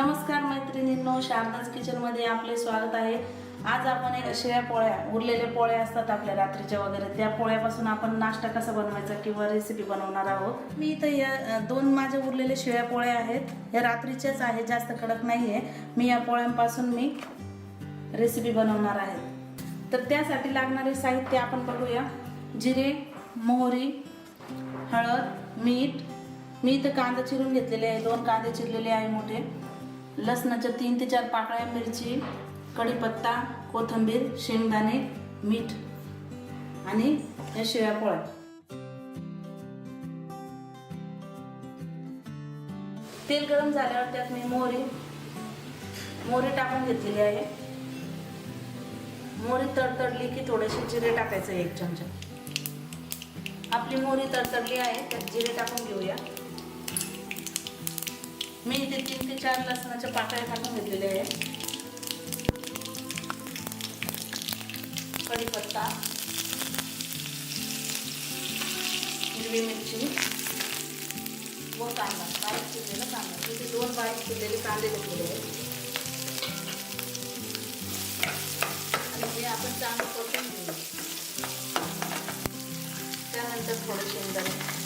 नमस्कार मैत्रिणींनो शारदाज किचनमध्ये आपले स्वागत आहे. आज आपण एक अशा पोळ्या उरलेल्या पोळ्या असतात आपल्या रात्रीच्या वगैरे. त्या पोळ्यापासून आपण नाश्ता कसा बनवायचा किंवा रेसिपी बनवणार आहोत? मी इथं या दोन माझ्या उरलेल्या शिळ्या पोळ्या आहेत. या रात्रीच्याच आहे जास्त कडक नाही आहे मी या पोळ्यांपासून मी रेसिपी बनवणार आहे. तर त्यासाठी लागणारे साहित्य आपण बघूया. जिरे मोहरी हळद मीठ. मी इथं कांदा चिरून घेतलेले आहे. दोन कांदे चिरलेले आहे मोठे. लसणाच्या तीन ते चार पाकळ्या मिरची कढीपत्ता कोथिंबीर शेंगदाणे मीठ आणि या शिळ्या पोळ्या. तेल गरम झाल्यावर त्यात मी मोहरी मोहरी टाकून घेतलेली आहे. मोहरी तडतडली की थोडेसे जिरे टाकायचे एक चमचा. आपली मोहरी तडतडली आहे त्यात जिरे टाकून घेऊया. मी इथे तीन ते चार लसणाच्या पाकळ्या टाकून घेतलेल्या आहे. कढीपत्ता हिरवी मिरची व कांदा. बारीक चिरलेला कांदा. इथे दोन बारीक चिरलेले कांदे घेतलेले आहेत. आणि हे आपण चांगलं करून घेऊ त्यानंतर थोडं शेंगदाणे.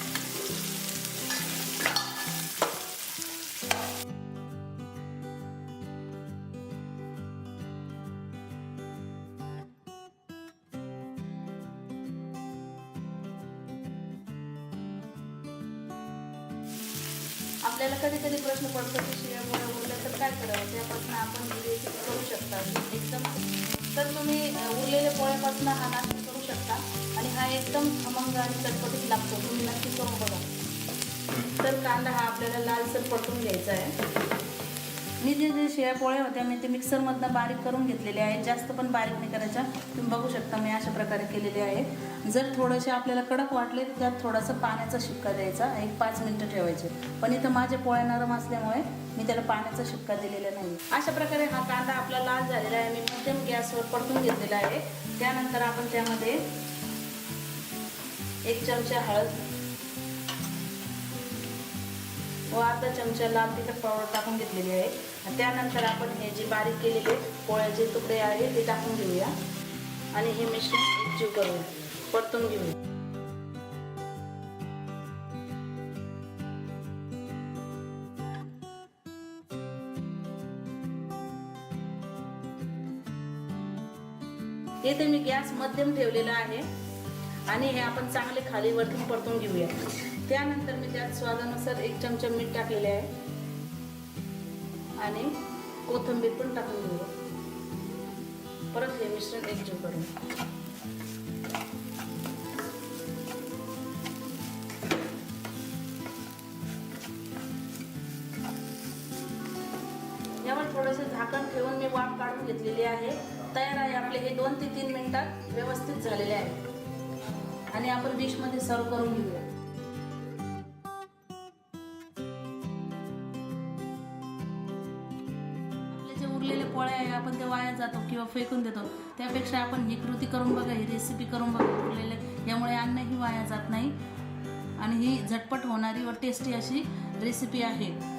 आपल्याला कधी कधी प्रश्न पडतो की शिळ्यामुळे उरलं तर काय करावं? त्यापासून आपण रेसिपी करू शकता. एकदम तर तुम्ही उरलेल्या पोळ्यापासून हा नाश्ता करू शकता आणि हा एकदम खमंग आणि चटपटीत लागतो. तुम्ही नक्की करून बघा. तर कांदा हा आपल्याला लालसर पटवून घ्यायचा आहे. मी जे जे शिळ्या पोळ्या होत्या मी ते मिक्सरमधनं बारीक करून घेतलेले आहेत. जास्त पण बारीक नाही करायच्या. तुम्ही बघू शकता मी अशा प्रकारे केलेले आहे. जर थोडेसे आपल्याला कडक वाटले तर त्यात थोडासा पाण्याचा शिक्का द्यायचा. एक पाच मिनटं ठेवायचे. पण इथं माझे पोळ्या नरम असल्यामुळे मी त्याला पाण्याचा शिक्का दिलेला नाही. अशा प्रकारे हा कांदा आपला लाल झालेला आहे. मी मध्यम गॅसवर परतून घेतलेला आहे. त्यानंतर आपण त्यामध्ये एक चमचा हळद व अर्धा चमचा लाल तिखट पावडर टाकून घेतलेली आहे. त्यानंतर आपण हे जे बारीक केलेले पोळ्याचे तुकडे आहे ते टाकून घेऊया. आणि हे मिश्रण एकजीव करून परतून घेऊया. येथे मी गॅस मध्यम ठेवलेला आहे. आणि हे आपण चांगले खाली वरतून परतून घेऊया. त्यानंतर मी त्यात स्वादानुसार एक चमचा मीठ टाकलेले आहे. आणि कोथिंबीर पण टाकून घेऊ. परत हे मिश्रण एकजीव करू. यावर थोडंसं झाकण ठेवून मी वाफ काढून घेतलेली आहे. तयार आहे आपले हे दोन ते तीन मिनिटात व्यवस्थित झालेले आहे. आणि आपण डिशमध्ये सर्व करून घेऊया. आपले पोळे पोळ्या आहे आपण ते वाया जातो किंवा फेकून देतो. त्यापेक्षा आपण ही कृती करून बघा ही रेसिपी करून बघा उरलेले यामुळे अन्नही वाया जात नाही. आणि ही झटपट होणारी व टेस्टी अशी रेसिपी आहे.